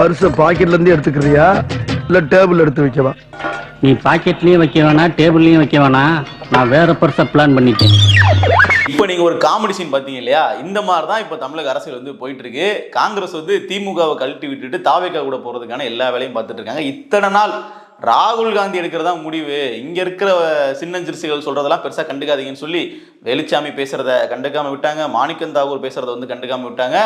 பர்ஸ பாக்கெட்ல இருந்து எடுத்துக்கிறியா? இல்ல டேபிள் எடுத்து வைக்கவா? நீ பாக்கெட்லயும் வைக்க வேணாம் டேபிள்லயும் வைக்க வேணாம் நான் வேற பர்ஸை பிளான் பண்ணிட்டேன். இப்போ நீங்க ஒரு காமெடி சீன் பாத்தீங்க இல்லையா? இந்த மாதிரி தான் இப்போ தமிழக அரசியல் வந்து போயிட்டு இருக்கு காங்கிரஸ் வந்து திமுகவை கழட்டி விட்டுட்டு தாவேக்கா கூட போறதுக்கான எல்லா வேலையும் பார்த்துட்டு இருக்காங்க. இத்தனை நாள் ராகுல் காந்தி எடுக்கிறதா முடிவு. இங்க இருக்கிற சின்னஞ்சிறுசுகள் சொல்றதெல்லாம் பெருசா கண்டுக்காதீங்கன்னு சொல்லி வெளிச்சாமி பேசுறத கண்டுக்காம விட்டாங்க. மாணிக்கம் தாகூர் பேசுறத வந்து கண்டுக்காம விட்டாங்க.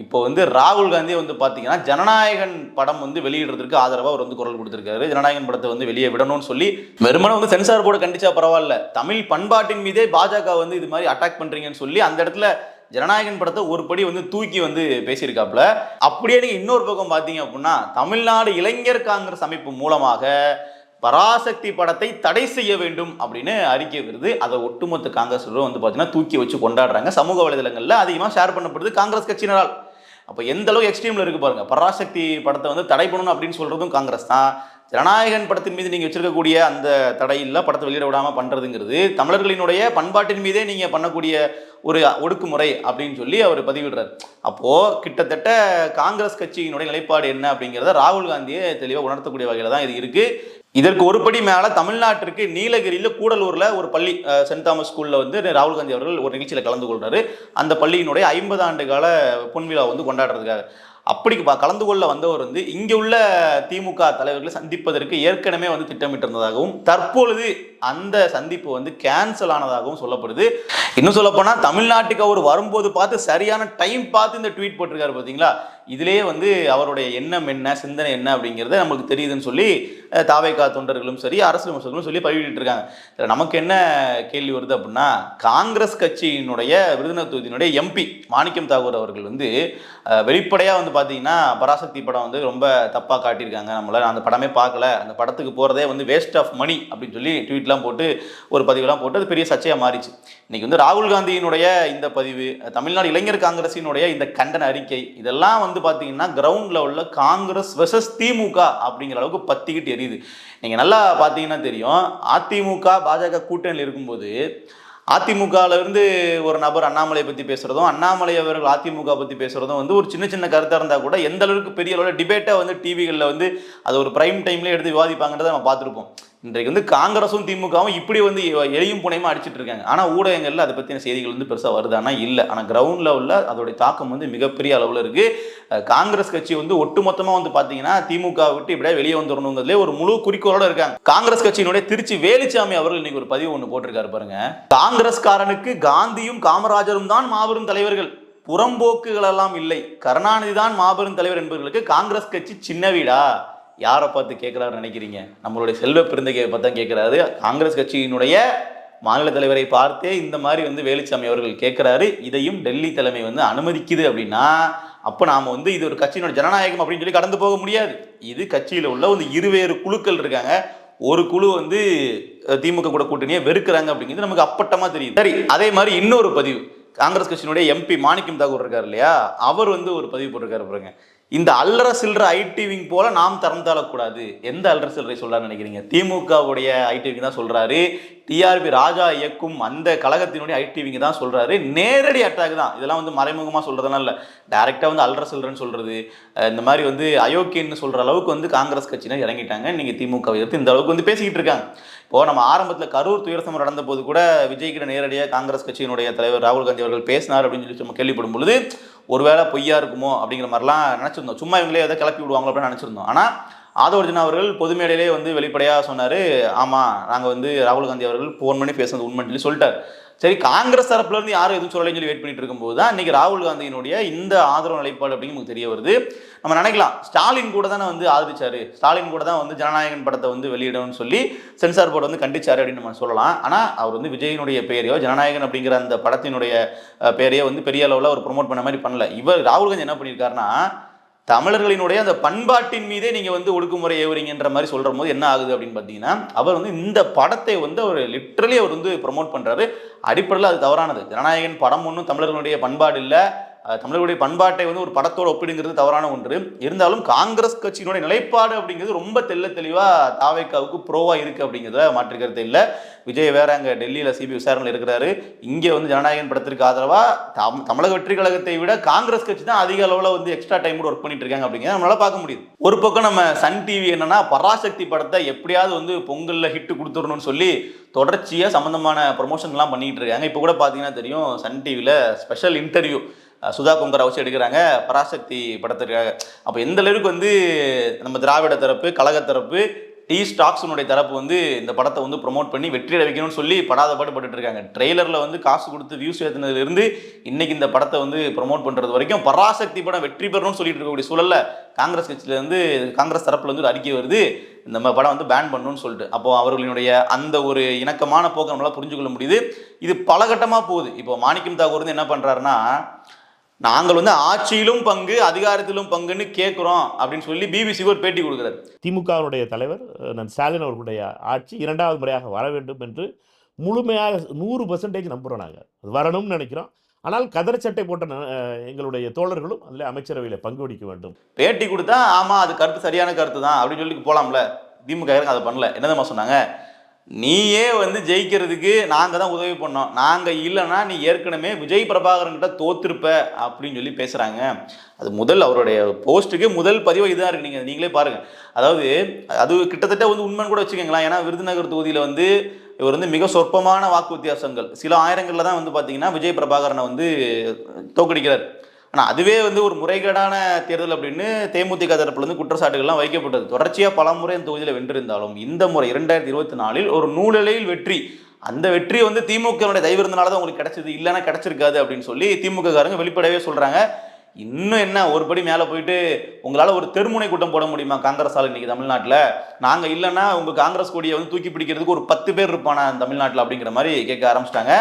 இப்போ வந்து ராகுல் காந்தி வந்து பார்த்தீங்கன்னா ஜனநாயகன் படம் வந்து வெளியிடுறதுக்கு ஆதரவாக அவர் வந்து குரல் கொடுத்துருக்காரு. ஜனநாயகன் படத்தை வந்து வெளியே விடணும்னு சொல்லி வெறுமனை வந்து சென்சார் போர்டு கண்டிச்சா பரவாயில்ல. தமிழ் பண்பாட்டின் மீதே பாஜக வந்து இது மாதிரி அட்டாக் பண்ணுறீங்கன்னு சொல்லி அந்த இடத்துல ஜனநாயகன் படத்தை ஒரு படி வந்து தூக்கி வந்து பேசியிருக்காப்புல. அப்படியே நீங்கள் இன்னொரு பக்கம் பார்த்தீங்க அப்படின்னா தமிழ்நாடு இளைஞர் காங்கிரஸ் அமைப்பு மூலமாக பராசக்தி படத்தை தடை செய்ய வேண்டும் அப்படின்னு அறிக்கை வருது. அதை ஒட்டுமொத்த காங்கிரஸ் வந்து பார்த்தீங்கன்னா தூக்கி வச்சு கொண்டாடுறாங்க. சமூக வலைதளங்களில் அதிகமாக ஷேர் பண்ணப்படுது காங்கிரஸ் கட்சியினரால். அப்போ எந்த அளவுக்கு எக்ஸ்ட்ரீமில் இருக்கு பாருங்க. பராசக்தி படத்தை வந்து தடை பண்ணணும் அப்படின்னு சொல்றதும் காங்கிரஸ் தான். ஜனநாயகன் படத்தின் மீது நீங்கள் வச்சிருக்கக்கூடிய அந்த தடையில் படத்தை வெளியிட விடாமல் பண்ணுறதுங்கிறது தமிழர்களினுடைய பண்பாட்டின் மீதே நீங்கள் பண்ணக்கூடிய ஒரு ஒடுக்குமுறை அப்படின்னு சொல்லி அவர் பதிவிடுறார். அப்போது கிட்டத்தட்ட காங்கிரஸ் கட்சியினுடைய நிலைப்பாடு என்ன அப்படிங்கிறத ராகுல் காந்தியை தெளிவாக உணர்த்தக்கூடிய வகையில் தான் இது இருக்குது இதற்கு ஒருபடி மேலே தமிழ்நாட்டிற்கு நீலகிரியில் கூடலூரில் ஒரு பள்ளி சென்ட் தாமஸ் ஸ்கூலில் வந்து ராகுல் காந்தி அவர்கள் ஒரு நிகழ்ச்சியில் கலந்து கொள்றாரு. அந்த பள்ளியினுடைய ஐம்பது ஆண்டு கால பொன்விழா வந்து கொண்டாடுறதுக்காக. அப்படி கலந்து கொள்ள வந்தவர் வந்து இங்கே உள்ள திமுக தலைவர்களை சந்திப்பதற்கு ஏற்கனவே வந்து திட்டமிட்டிருந்ததாகவும் தற்பொழுது அந்த சந்திப்பு வந்து கேன்சல் ஆனதாகவும் சொல்லப்படுது. இன்னும் சொல்லப்போனால் தமிழ்நாட்டுக்கு அவர் வரும்போது பார்த்து சரியான டைம் பார்த்து இந்த ட்வீட் போட்டிருக்காரு பார்த்தீங்களா இதிலேயே வந்து அவருடைய எண்ணம் என்ன சிந்தனை என்ன அப்படிங்கிறது நமக்கு தெரியுதுன்னு சொல்லி தாவைக்கா தொண்டர்களும் சரி அரசு விமர்சகர்களும் சொல்லி பதிவிட்டு இருக்காங்க. நமக்கு என்ன கேள்வி வருது அப்படின்னா காங்கிரஸ் கட்சியினுடைய விருதுநகர் தொகுதியினுடைய எம்பி மாணிக்கம் தாகூர் அவர்கள் வந்து வெளிப்படையாக வந்து பார்த்தீங்கன்னா பராசக்தி படம் வந்து ரொம்ப தப்பாக காட்டியிருக்காங்க நம்மளை. நான் அந்த படமே பார்க்கல. அந்த படத்துக்கு போகிறதே வந்து வேஸ்ட் ஆஃப் மணி அப்படின்னு சொல்லி ட்வீட்லாம் போட்டு ஒரு பதிவுலாம் போட்டு அது பெரிய சர்ச்சையாக மாறிச்சு. இன்னைக்கு வந்து ராகுல் காந்தியினுடைய இந்த பதிவு தமிழ்நாடு இளைஞர் காங்கிரசினுடைய இந்த கண்டன அறிக்கை இதெல்லாம் வந்து வந்து பார்த்தீங்கன்னா கிரவுண்ட் லெவலில் காங்கிரஸ் வெர்சஸ் திமுக அப்படிங்கிற அளவுக்கு பத்திக்கிட்டு எரியுது. நீங்கள் நல்லா பார்த்தீங்கன்னா தெரியும் அதிமுக பாஜக கூட்டணியில் இருக்கும்போது அதிமுகல இருந்து ஒரு நபர் அண்ணாமலை பற்றி பேசுறதும் அண்ணாமலை அவர்கள் அதிமுக பற்றி பேசுறதும் வந்து ஒரு சின்ன சின்ன கருத்தாக இருந்தால் கூட எந்த அளவுக்கு பெரிய அளவில் டிபேட்டை வந்து டிவிகளில் வந்து அது ஒரு ப்ரைம் டைம்லேயே எடுத்து விவாதிப்பாங்கன்றதை நம்ம பார்த்துருப்போம். இன்றைக்கு வந்து காங்கிரஸும் திமுகவும் இப்படி வந்து எளியும் புனையமாக அடிச்சிட்டு இருக்காங்க. ஆனா ஊடகங்கள்ல அதை பத்தின செய்திகள் வந்து பெருசா வருதானா இல்லை. ஆனா கிரவுண்ட் லெவல்ல அதோடைய தாக்கம் வந்து மிகப்பெரிய அளவுல இருக்கு. காங்கிரஸ் கட்சி வந்து ஒட்டுமொத்தமா வந்து பாத்தீங்கன்னா திமுக விட்டு இப்படியே வெளியே வந்துடணுங்கிறதுலே ஒரு முழு குறிக்கோளோட இருக்காங்க. காங்கிரஸ் கட்சியினுடைய திருச்சி வேலுச்சாமி அவர்கள் இன்னைக்கு ஒரு பதிவு ஒன்று போட்டிருக்காரு பாருங்க. காங்கிரஸ்காரனுக்கு காந்தியும் காமராஜரும் தான் மாபெரும் தலைவர்கள். புறம்போக்குகள் எல்லாம் இல்லை. கருணாநிதி தான் மாபெரும் தலைவர் என்பவர்களுக்கு காங்கிரஸ் கட்சி சின்ன வீடா? யாரை பார்த்து கேட்குறாரு நினைக்கிறீங்க? நம்மளுடைய செல்வ பெருந்தகையை பார்த்து தான் காங்கிரஸ் கட்சியினுடைய மாநில தலைவரை பார்த்தே இந்த மாதிரி வந்து வேலுச்சாமி அவர்கள் கேட்கிறாரு. இதையும் டெல்லி தலைமை வந்து அனுமதிக்குது அப்படின்னா அப்போ நாம் வந்து இது ஒரு கட்சியினோட ஜனநாயகம் அப்படின்னு சொல்லி கடந்து போக முடியாது. இது கட்சியில் உள்ள வந்து இருவேறு குழுக்கள் இருக்காங்க. ஒரு குழு வந்து திமுக கூட கூட்டணியை வெறுக்கிறாங்க அப்படிங்கிறது நமக்கு அப்பட்டமா தெரியுது. சரி அதே மாதிரி இன்னொரு பதிவு. காங்கிரஸ் கட்சியினுடைய எம்பி மாணிக்கம் தாகூர் இருக்கார் இல்லையா? அவர் வந்து ஒரு பதிவு போட்டிருக்காரு பாருங்க. இந்த அல்லற சில்லற ஐடி விங் போல நாம் தரம் தாழக்கூடாது எந்த அல்லற சில்லறை சொல்றாரு நினைக்கிறீங்க? திமுகவுடைய ஐடி விங் தான் சொல்றாரு. டிஆர்பி ராஜா இயக்கும் அந்த கழகத்தினுடைய ஐடி விங் தான் சொல்றாரு. நேரடி அட்டாக் தான். இதெல்லாம் வந்து மறைமுகமா சொல்றதெல்லாம் இல்லை. டைரக்டா வந்து அல்ற சில்லறன்னு சொல்றது. இந்த மாதிரி வந்து அயோக்கியன்னு சொல்ற அளவுக்கு வந்து காங்கிரஸ் கட்சியினர் இறங்கிட்டாங்க. நீங்க திமுக எதிர்த்து இந்த அளவுக்கு வந்து பேசிக்கிட்டு இருக்காங்க. இப்போ நம்ம ஆரம்பத்தில் கரூர் துயர நடந்த போது கூட விஜய்கிட்ட நேரடியாக காங்கிரஸ் கட்சியினுடைய தலைவர் ராகுல் காந்தி அவர்கள் பேசினார் அப்படின்னு சொல்லி நம்ம கேள்விப்படும் பொழுது ஒருவேளை பொய்யா இருக்குமோ அப்படிங்கிற மாதிரிலாம் நினச்சிருந்தோம். சும்மா இவங்களே எதை கிளப்பி விடுவாங்களோ அப்படின்னு நினச்சிருந்தோம். ஆனால் ஆதவர்ஜன் அவர்கள் பொது மேடையிலே வந்து வெளிப்படையாக சொன்னார் ஆமாம் நாங்கள் வந்து ராகுல் காந்தி அவர்கள் ஃபோன் பண்ணி பேசுனது உண்மைன்னு சொல்லி சொல்லிட்டார். சரி காங்கிரஸ் தரப்புல இருந்து யாரும் எதுவும் சொல்லலைன்னு சொல்லி வெயிட் பண்ணிட்டு இருக்கும்போது தான் இன்னைக்கு ராகுல் காந்தியினுடைய இந்த ஆதரவு நிலைப்பாடு அப்படின்னு நமக்கு தெரிய வருது. நம்ம நினைக்கலாம் ஸ்டாலின் கூட தானே வந்து ஆதரிச்சாரு. ஸ்டாலின் கூட தான் வந்து ஜனநாயகன் படத்தை வந்து வெளியிடணும்னு சொல்லி சென்சார் போர்டு வந்து கண்டிச்சாரு அப்படின்னு நம்ம சொல்லலாம். ஆனால் அவர் வந்து விஜயினுடைய பெயரையோ ஜனநாயகன் அப்படிங்கிற அந்த படத்தினுடைய பெயரையோ வந்து பெரிய அளவில் அவர் ப்ரொமோட் பண்ண மாதிரி பண்ணல. இவர் ராகுல் காந்தி என்ன பண்ணியிருக்காருன்னா தமிழர்களினுடைய அந்த பண்பாட்டின் மீதே நீங்கள் வந்து ஒடுக்குமுறை ஏவுறீங்கன்ற மாதிரி சொல்கிற போது என்ன ஆகுது அப்படின்னு பார்த்தீங்கன்னா அவர் வந்து இந்த படத்தை வந்து அவர் லிட்ரலி அவர் வந்து ப்ரொமோட் பண்ணுறாரு அடிப்படையில் அது தவறானது. ஜனநாயகன் படம் ஒன்றும் தமிழர்களுடைய பண்பாடு இல்லை. தமிழர்களுடைய பண்பாட்டை வந்து ஒரு படத்தோட ஒப்பிடுங்கிறது தவறான ஒன்று. இருந்தாலும் காங்கிரஸ் கட்சியினுடைய நிலைப்பாடு அப்படிங்கிறது ரொம்ப தெள்ள தெளிவாக தாவேக்காவுக்கு ப்ரோவாக இருக்குது அப்படிங்கிறத மாற்றுக்கிறது இல்லை. விஜய் வேற அங்கே டெல்லியில் சிபி விசாரணையில் இருக்கிறாரு. இங்கே வந்து ஜனநாயகன் படத்திற்கு ஆதரவாக தம்- தமிழக வெற்றி கழகத்தை விட காங்கிரஸ் கட்சி தான் அதிக அளவில் வந்து எக்ஸ்ட்ரா டைம் ஒர்க் பண்ணிட்டு இருக்காங்க அப்படிங்கிறத நம்மளால் பார்க்க முடியுது. ஒரு பக்கம் நம்ம சன் டிவி என்னன்னா பராசக்தி படத்தை எப்படியாவது வந்து பொங்கலில் ஹிட் கொடுத்துடணும்னு சொல்லி தொடர்ச்சியாக சம்மந்தமான ப்ரொமோஷன்லாம் பண்ணிகிட்டு இருக்காங்க. இப்போ கூட பார்த்தீங்கன்னா தெரியும் சன் டிவியில் ஸ்பெஷல் இன்டர்வியூ சுதா கொங்கரா வச்சு எடுக்கிறாங்க. பராசக்தி படத்திற்காக. அப்போ எந்த அளவுக்கு வந்து நம்ம திராவிட தரப்பு கழக தரப்பு டி ஸ்டாக்ஸினுடைய தரப்பு வந்து இந்த படத்தை வந்து ப்ரொமோட் பண்ணி வெற்றியடை வைக்கணும்னு சொல்லி படாத பாடுபட்டு இருக்காங்க. ட்ரெய்லரில் வந்து காசு கொடுத்து வியூஸ் ஏற்றினதுலேருந்து இன்னைக்கு இந்த படத்தை வந்து ப்ரோமோட் பண்ணுறது வரைக்கும் பராசக்தி படம் வெற்றி பெறணும்னு சொல்லிட்டு இருக்கக்கூடிய சூழலில் காங்கிரஸ் கட்சியிலேருந்து காங்கிரஸ் தரப்புல வந்து ஒரு அறிக்கை வருது. இந்த படம் வந்து பேன் பண்ணணும்னு சொல்லிட்டு. அப்போ அவர்களினுடைய அந்த ஒரு இணக்கமான போக்கை நம்மளால் புரிஞ்சுக்கொள்ள முடியுது. இது பலகட்டமாக போகுது. இப்போ மாணிக்கம் தாகூர் வந்து என்ன பண்ணுறாருன்னா நாங்கள் வந்து ஆட்சியிலும் பங்கு அதிகாரத்திலும் பங்குன்னு கேட்குறோம் அப்படின்னு சொல்லி பிபிசிக்கு ஒரு பேட்டி கொடுக்குறாரு. திமுகவினுடைய தலைவர் ஸ்டாலின் அவர்களுடைய ஆட்சி இரண்டாவது முறையாக வர வேண்டும் என்று முழுமையாக நூறு பர்சன்டேஜ் நம்புகிறோம் நாங்கள் அது வரணும்னு நினைக்கிறோம். ஆனால் கதர் சட்டை போட்ட எங்களுடைய தோழர்களும் அதில் அமைச்சரவையில் பங்கு வகிக்க வேண்டும். பேட்டி கொடுத்தா ஆமா அது கருத்து சரியான கருத்து தான் அப்படின்னு சொல்லி போலாம்ல. திமுக அதை பண்ணல. என்னதம்மா சொன்னாங்க? நீயே வந்து ஜெயிக்கிறதுக்கு நாங்கள் தான் உதவி பண்ணோம். நாங்கள் இல்லைன்னா நீ ஏற்கனவே விஜய் பிரபாகரன்கிட்ட தோத்திருப்ப அப்படின்னு சொல்லி பேசுகிறாங்க அது முதல் அவருடைய போஸ்ட்டுக்கு முதல் பதிவு இதாக இருக்கு. நீங்கள் நீங்களே பாருங்கள் அதாவது அது கிட்டத்தட்ட வந்து உண்மைன்னு கூட வச்சுக்கோங்களேன். ஏன்னா விருதுநகர் தொகுதியில் வந்து இவர் வந்து மிக சொற்பமான வாக்கு வித்தியாசங்கள். சில ஆயிரங்களில் தான் வந்து பார்த்தீங்கன்னா விஜய் பிரபாகரனை வந்து தோக்கடிக்கிறார் ஆனால் அதுவே வந்து ஒரு முறைகேடான தேர்தல் அப்படின்னு தேமுதிக தரப்புலேருந்து குற்றச்சாட்டுகள்லாம் வைக்கப்பட்டது. தொடர்ச்சியாக பல முறை இந்த தொகுதியில் வென்றிருந்தாலும் இந்த முறை இரண்டாயிரத்தி இருபத்தி நாலில் ஒரு நூலிலையில் வெற்றி. அந்த வெற்றி வந்து திமுகவுடைய தயவு இருந்தனால தான் உங்களுக்கு கிடைச்சது இல்லைன்னா கிடைச்சிருக்காது அப்படின்னு சொல்லி திமுக காரங்க சொல்கிறாங்க இன்னும் என்ன ஒரு படி மேலே போயிட்டு உங்களால் ஒரு தெருமுனை கூட்டம் போட முடியுமா? காங்கிரஸ் ஆள் இன்னைக்கு தமிழ்நாட்டில். நாங்கள் இல்லைன்னா உங்கள் காங்கிரஸ் கொடியை வந்து தூக்கி பிடிக்கிறதுக்கு ஒரு பத்து பேர் இருப்பானா தமிழ்நாட்டில் அப்படிங்கிற மாதிரி கேட்க ஆரம்பிச்சிட்டாங்க.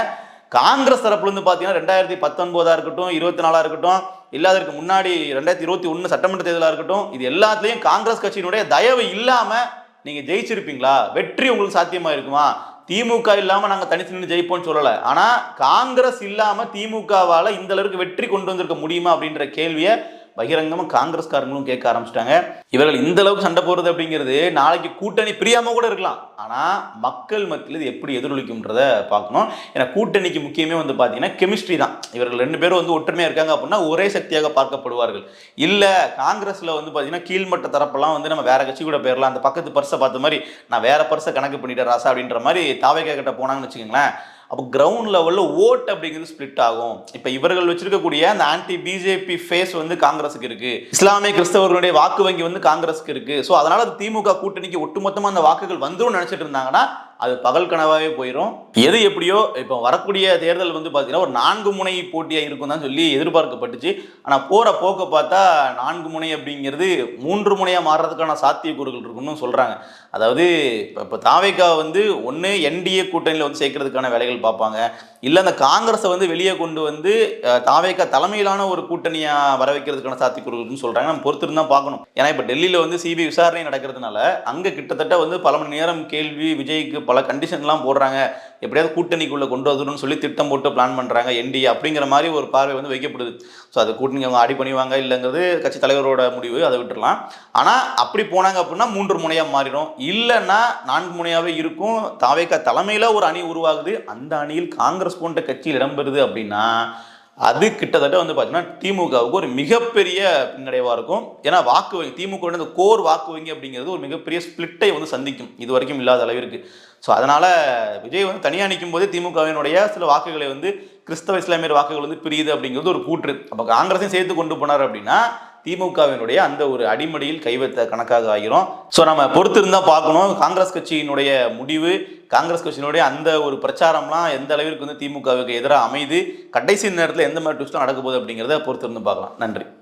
காங்கிரஸ் தரப்புலேருந்து பார்த்தீங்கன்னா ரெண்டாயிரத்தி பத்தொன்பதாக இருக்கட்டும் இருபத்தி நாலாக இருக்கட்டும் இல்லாததுக்கு முன்னாடி ரெண்டாயிரத்தி இருபத்தி ஒன்று சட்டமன்ற தேர்தலாக இருக்கட்டும் இது எல்லாத்துலேயும் காங்கிரஸ் கட்சியினுடைய தயவு இல்லாமல் நீங்கள் ஜெயிச்சிருப்பீங்களா? வெற்றி உங்களுக்கு சாத்தியமாக இருக்குமா? திமுக இல்லாமல் நாங்கள் தனித்து நின்று ஜெயிப்போம்னு சொல்லலை. ஆனால் காங்கிரஸ் இல்லாமல் திமுகவால் இந்த அளவுக்கு வெற்றி கொண்டு வந்திருக்க முடியுமா அப்படின்ற கேள்வியை பகிரங்கமும் காங்கிரஸ்காரங்களும் கேட்க ஆரம்பிச்சிட்டாங்க. இவர்கள் இந்த அளவுக்கு சண்டை போடுறது அப்படிங்கிறது நாளைக்கு கூட்டணி பிரியாம கூட இருக்கலாம். ஆனால் மக்கள் மத்தியில் இது எப்படி எதிரொலிக்கும்ன்றத பார்க்கணும். ஏன்னா கூட்டணிக்கு முக்கியமே வந்து பார்த்தீங்கன்னா கெமிஸ்ட்ரி தான். இவர்கள் ரெண்டு பேரும் வந்து ஒற்றுமையாக இருக்காங்க அப்படின்னா ஒரே சக்தியாக பார்க்கப்படுவார்கள். இல்லை காங்கிரஸில் வந்து பார்த்தீங்கன்னா கீழ்மட்ட தரப்பெல்லாம் வந்து நம்ம வேற கட்சி கூட போயிடலாம் அந்த பக்கத்து பர்ஸை பார்த்த மாதிரி நான் வேற பர்ஸை கணக்கு பண்ணிட்டேன் ராசா அப்படின்ற மாதிரி தாவேக்கா கிட்ட போனாங்கன்னு வச்சுக்கோங்களேன். அப்போ கிரவுண்ட் லெவலில் ஓட் அப்படிங்கிறது ஸ்ப்ளிட் ஆகும். இப்போ இவர்கள் வச்சிருக்கக்கூடிய அந்த ஆன்டி பிஜேபி ஃபேஸ் வந்து காங்கிரஸுக்கு இருக்கு. இஸ்லாமிய கிறிஸ்தவர்களுடைய வாக்கு வங்கி வந்து காங்கிரஸுக்கு இருக்கு. ஸோ அதனால திமுக கூட்டணிக்கு ஒட்டுமொத்தமாக அந்த வாக்குகள் வந்துடும் நினைச்சிட்டு இருந்தாங்கன்னா அது பகல் கனவாகவே போயிடும் எது எப்படியோ இப்போ வரக்கூடிய தேர்தல் வந்து பார்த்தீங்கன்னா ஒரு நான்கு முனை போட்டியாக இருக்கும் தான் சொல்லி எதிர்பார்க்கப்பட்டுச்சு. ஆனால் போகிற போக்க பார்த்தா நான்கு முனை அப்படிங்கிறது மூன்று முனையாக மாறுறதுக்கான சாத்தியக்கூறுகள் இருக்குன்னு சொல்கிறாங்க அதாவது இப்போ இப்போ தாவேக்கா வந்து ஒன்று என்டிஏ கூட்டணியில் வந்து சேர்க்கறதுக்கான வேலைகள் பார்ப்பாங்க. இல்லை அந்த காங்கிரஸை வந்து வெளியே கொண்டு வந்து தாவேக்கா தலைமையிலான ஒரு கூட்டணியாக வர வைக்கிறதுக்கான சாத்தியக்கூறுகள்னு சொல்கிறாங்க நம்ம பொறுத்திருந்து தான் பார்க்கணும். ஏன்னா இப்போ டெல்லியில் வந்து சிபிஐ விசாரணை நடக்கிறதுனால அங்கே கிட்டத்தட்ட வந்து பல மணி நேரம் கேள்வி விஜய்க்கு பல கண்டிஷன்லாம் போடுறாங்க. எப்படியாவது கூட்டணிக்குள்ளே கொண்டு வந்துடணும்னு சொல்லி திட்டம் போட்டு பிளான் பண்ணுறாங்க என்டிஏ அப்படிங்கிற மாதிரி ஒரு பார்வை வந்து வைக்கப்படுது. ஸோ அது கூட்டணி அவங்க அடி பண்ணிவாங்க இல்லைங்கிறது கட்சி தலைவரோட முடிவு அதை விட்டுடலாம் ஆனால் அப்படி போனாங்க அப்படின்னா மூன்று முனையாக மாறிடும். இல்லைன்னா நான்கு முனையாகவே இருக்கும். தாவேக்கா தலைமையில் ஒரு அணி உருவாகுது. அந்த அணியில் காங்கிரஸ் போன்ற கட்சியில் இடம்பெறுது அப்படின்னா அது கிட்டத்தட்ட வந்து பார்த்தீங்கன்னா திமுகவுக்கு ஒரு மிகப்பெரிய பின்னடைவாக இருக்கும். ஏன்னா வாக்கு வங்கி திமுக இந்த கோர் வாக்கு வங்கி அப்படிங்கிறது ஒரு மிகப்பெரிய ஸ்பிளிட்டை வந்து சந்திக்கும். இது வரைக்கும் இல்லாத அளவிற்கு. ஸோ அதனால் விஜய் வந்து தனியாக நிற்கும் போதே திமுகவினுடைய சில வாக்குகளை வந்து கிறிஸ்தவ இஸ்லாமியர் வாக்குகள் வந்து பிரியுது அப்படிங்கிறது ஒரு கூற்று. அப்போ காங்கிரஸையும் சேர்த்து கொண்டு போனார் அப்படின்னா திமுகவினுடைய அந்த ஒரு அடிமடியில் கைவைத்த கணக்காக ஆகிரும் ஸோ நம்ம பொறுத்து இருந்தால் பார்க்கணும். காங்கிரஸ் கட்சியினுடைய முடிவு காங்கிரஸ் கட்சியினுடைய அந்த ஒரு பிரச்சாரம்லாம் எந்த அளவிற்கு வந்து திமுகவுக்கு எதிராக அமைது கடைசி நேரத்தில் எந்த மாதிரி ட்விஸ்ட்டும் நடக்க போகுது அப்படிங்கிறத பொறுத்திருந்து பார்க்கலாம். நன்றி.